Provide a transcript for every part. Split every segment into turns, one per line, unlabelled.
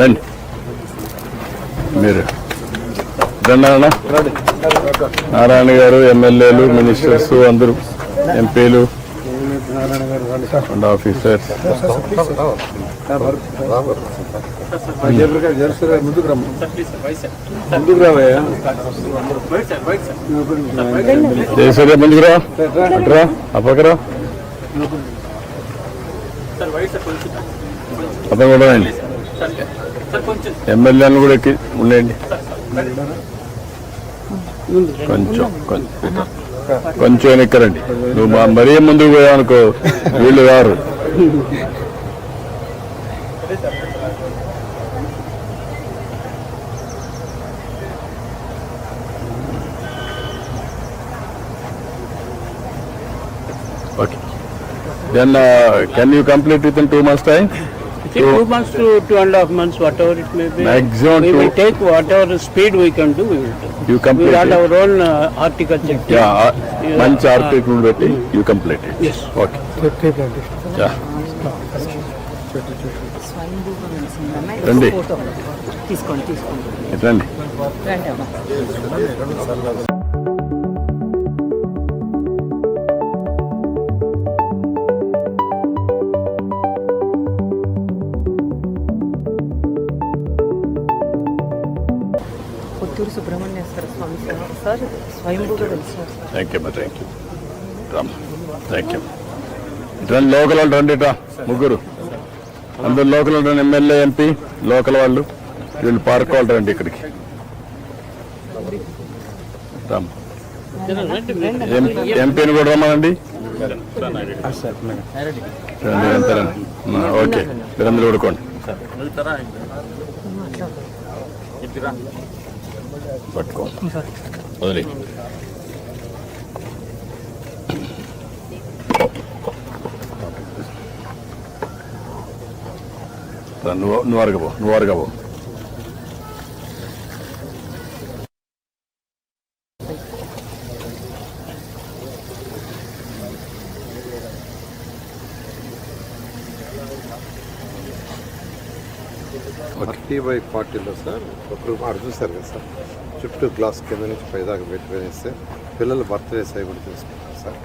రండి. మీరు. దండాలన్న? నారాయణ గారు ఎమ్మెల్యేలు మినిస్టర్స్ అందరూ ఎంపీలు అండ్ ఆఫీసర్స్. జయసూర్య ముందుకురా అట్రా అప్పకరా అతను కూడా రండి. ఎమ్మెల్యేలు కూడా ఎక్కి ఉండండి. కొంచెం కొంచెం కొంచెం ఎక్కరండి నువ్వు మా మరీ ముందుకు పోయావనుకో వీళ్ళు గారు okay then can you complete within two months time
two months to two and a half months, whatever it may be.
Maximum
We will take whatever speed we can do, we will do.
You
We
complete
had our own uh, horticulture. team.
Yeah మంచి article పెట్టి you complete
Yes.
Okay yeah రండి
తీసుకోండి తీసుకోండి
ఇటు రండి
రండి అమ్మా సుబ్రహ్మణ్యేశ్వర స్వామి సేవ సార్ స్వయంభూగా
thank you thank you Ram thank you రండి లోకల్ వాళ్ళు రండి ముగ్గురు. అందరు లోకల్ రండి ఎమ్మెల్యే ఎంపీ లోకల్ వాళ్ళు. వీళ్ళు పార్క్ వాళ్ళు రండి ఇక్కడికి. రామ్. ఎం- ఎంపీని కూడా రమ్మనండి. ఓకే. మీరందరూ కొడుకోండి పట్టుకో. వదిలే. నువ్వు నువ్వు అరగబో నువ్వు అరగబో
ఫార్టీ బై ఫార్టీలో సార్ ఒకరు ఆడు చూశారు కదా సార్ చుట్టూ గ్లాస్ కింద నుంచి పైదాకా పెట్టుకునేస్తే పిల్లలు బర్త్డేస్ అవి కూడా చేసుకుంటారు సార్.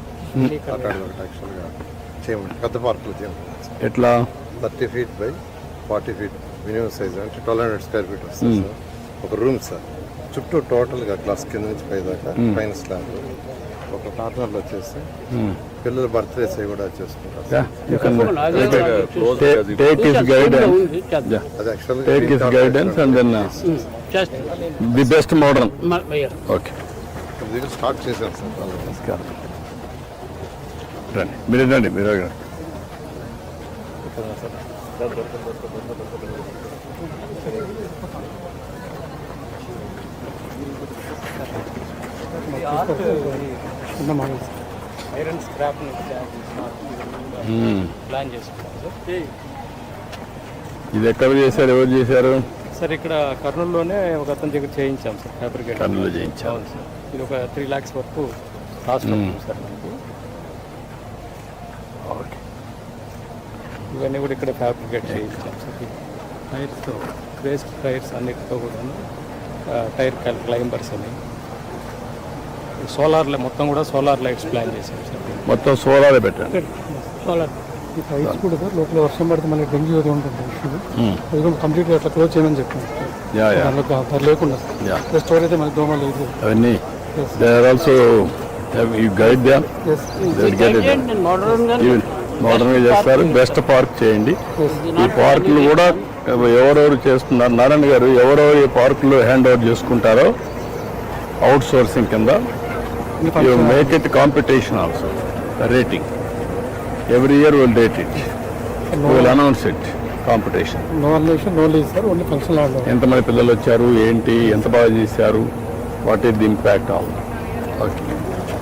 యాక్చువల్గా చేయమండి పెద్ద పార్కులు చేయమంటారు
ఎట్లా?
Thirty feet by forty feet minimum size అంటే ట్వెల్వ్ హండ్రెడ్ స్క్వేర్ ఫీట్ వస్తుంది సార్. ఒక రూమ్ సార్ చుట్టూ టోటల్గా గ్లాస్ కింద నుంచి పైదాకా పైన స్లాబ్. ఒక కార్నర్లో వచ్చేసి పిల్లల బర్త్డేస్ అవి కూడా చేసుకుంటారు.
Guidance and then the best modern. Okay
start చేశాను సార్
నమస్కారం రండి మీరు రండి మీరు రండి.
Iron scrap. ప్లాన్ చేసుకుంటాం సార్
ఇది ఎక్కడ చేశారు? ఎవరు చేశారు?
సార్ ఇక్కడ కర్నూలులోనే ఒక అతని దగ్గర చేయించాం సార్ ఫ్యాబ్రికేట్
కర్నూలులో చేయించారు.
అవును సార్. ఇది ఒక త్రీ ల్యాక్స్ వరకు కాస్ట్ అవుతుంది సార్ మనకి.
ఓకే.
ఇవన్నీ కూడా ఇక్కడ ఫ్యాబ్రికేట్ చేయించాం సార్. టైర్స్ వేస్ట్ టైర్స్ అన్నిటితో కూడా టైర్ క్లైంబర్స్ అని సోలార్ మొత్తం కూడా సోలార్ లైట్స్ ప్లాన్ చేసాం సార్.
మొత్తం సోలార్ పెట్టండి
సోలార్.
ఈ టైల్స్ కూడా సార్ లోపల వర్షం పడితే మళ్ళీ డెంగ్యూ అది ఉంటుంది ఇష్యూ అది కూడా కంప్లీట్గా అట్లా క్లోజ్ చేయమని చెప్పాను సార్.
Yeah yeah.
దానిలో గా- లేకుండా సార్.
యా.
స్టోర్ అయితే మనకి దోమ లేదు.
అవన్నీ. They are also you guide చేస్తారు. బెస్ట్ పార్క్ చేయండి. ఈ పార్కులు కూడా ఎవరెవరు చేస్తున్నారు నారాయణ గారు ఎవరెవరు ఈ పార్కులు హ్యాండ్ ఓవర్ చేసుకుంటారో అవుట్ సోర్సింగ్ కింద you make it competition also rating every year will rate it will announce it competition
no అన్లేషన్ no lease sir only function ఆడలో
ఎంతమంది పిల్లలు వచ్చారు ఏంటి ఎంత బాగా చేశారు what is the impact all okay